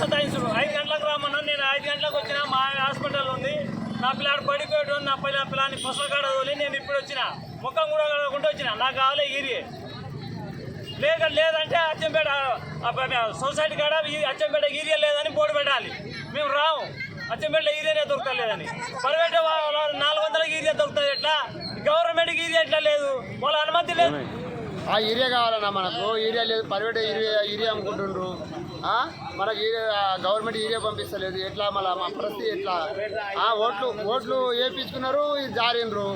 సతాయించుడు ఐదు గంటలకు రామన్నా నేను ఐదు గంటలకు వచ్చిన మా హాస్పిటల్ ఉంది. నా పిల్లాడు పడిపోయాడు నా పిల్ల పిల్లని పసల కాడ తోలి నేను ఇప్పుడు వచ్చిన. ముఖం కూడా కడగకుండా వచ్చిన. నాకు కావాలి ఈరియే లేక లేదంటే అచ్చంపేట సొసైటీ కాడ అచ్చంపేట ఏరియా లేదని బోర్డు పెట్టాలి. మేము రాము. అచ్చంపేట ఏరియానే దొరకలేదని ప్రైవేట్ వాళ్ళ నాలుగు వందల ఏరియా దొరుకుతుంది ఎట్లా? గవర్నమెంట్కి ఏరియా ఎట్లా లేదు? వాళ్ళ అనుమతి లేదు. ఆ ఏరియా కావాలన్నా మనకు. ఏరియా లేదు ప్రైవేట్ ఏరియా ఏరియా అమ్ముకుంటుండ్రు. ఆ? మనకు ఏరియా గవర్నమెంట్ ఏరియా పంపిస్తలేదు. ఎట్లా మళ్ళీ మా పరిస్థితి ఎట్లా? ఆ, ఓట్లు ఓట్లు వేయించుకున్నారు ఇది జారిండ్రు.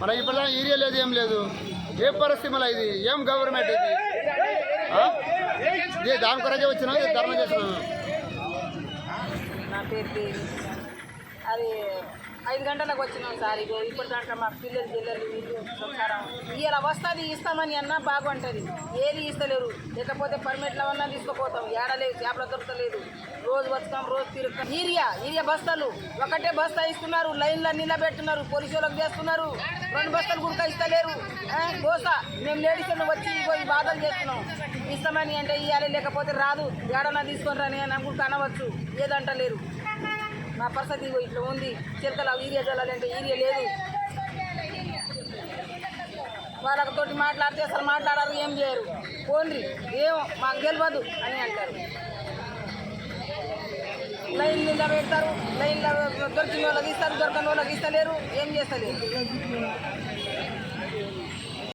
మనకి ఇప్పుడు ఏరియా లేదు ఏం లేదు. ఏ పరిస్థితి మళ్ళీ ఇది? ఏం గవర్నమెంట్ ఇది? ఆ? ఇదే దాని కొరకే వచ్చినా ధర్మం చేస్తున్నాను నా అది ఐదు గంటలకు వచ్చినాం సార్. ఇప్పుడు దాంట్లో మా పిల్లలు జిల్లలు వీళ్ళు ఇలా వస్తుంది ఇస్తామని అన్నా బాగుంటుంది ఏది ఇస్తలేరు. లేకపోతే పర్మిట్ల వల్ల తీసుకుపోతాం. ఏడలేదు చేపలు దొరకలేదు రోజు వచ్చాం రోజు తిరుగుతాం ఈరియా ఈరియా బస్తాలు. ఒకటే బస్తా ఇస్తున్నారు లైన్లో నిలబెట్టున్నారు పోలీసులకు చేస్తున్నారు. రెండు బస్తాలు కూడా ఇస్తలేరు. ఆ, దోశ. మేము లేడీస్ వచ్చి పోయి బాధలు చేస్తున్నాం. ఇస్తామని అంటే ఇవ్వాలి లేకపోతే రాదు. ఏడన్నా తీసుకొని రాని అని అనుకుంటూ అనవచ్చు ఏదంటలేరు. నా పరిస్థితి ఇట్లా ఉంది. చిలకల ఈరియా చల్లాలంటే ఈరియా లేదు. వాళ్ళతోటి మాట్లాడితే అసలు మాట్లాడారు ఏం చేయరు. పోండ్రి ఏమో మాకు గెలవదు అని అంటారు. లైన్ నిండా పెడతారు లైన్లో దొరికిన వాళ్ళకి ఇస్తారు దొరకని వాళ్ళకి ఇస్తలేరు ఏం చేస్తలేరు.